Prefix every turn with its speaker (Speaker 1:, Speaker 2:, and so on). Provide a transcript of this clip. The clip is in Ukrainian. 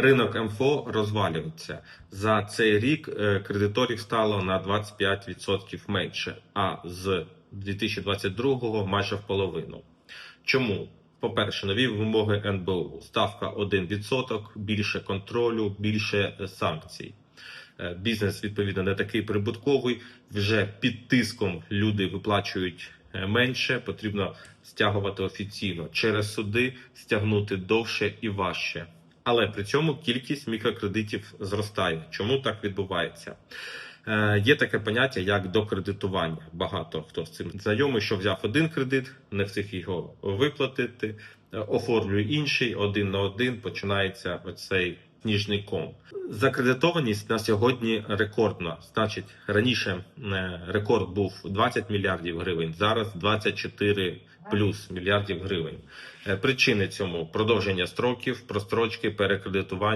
Speaker 1: Ринок МФО розвалюється. За цей рік е, кредиторів стало на 25% менше, а з 2022-го майже в половину. Чому? По-перше, нові вимоги НБУ. Ставка 1%, більше контролю, більше е, санкцій. Е, Бізнес, відповідно, не такий прибутковий. Вже під тиском люди виплачують менше. Потрібно стягувати офіційно через суди, стягнути довше і важче. Але при цьому кількість мікрокредитів зростає. Чому так відбувається? Е, Є таке поняття як докредитування. Багато хто з цим знайомий, що взяв один кредит, не встиг його виплатити, е, оформлює інший один на один. Починається оцей сніжний ком. Закредитованість на сьогодні рекордна. Значить, раніше е, рекорд був 20 мільярдів гривень, зараз 24 плюс мільярдів гривень. Е, Причини цьому продовження строків, прострочки, перекредитування.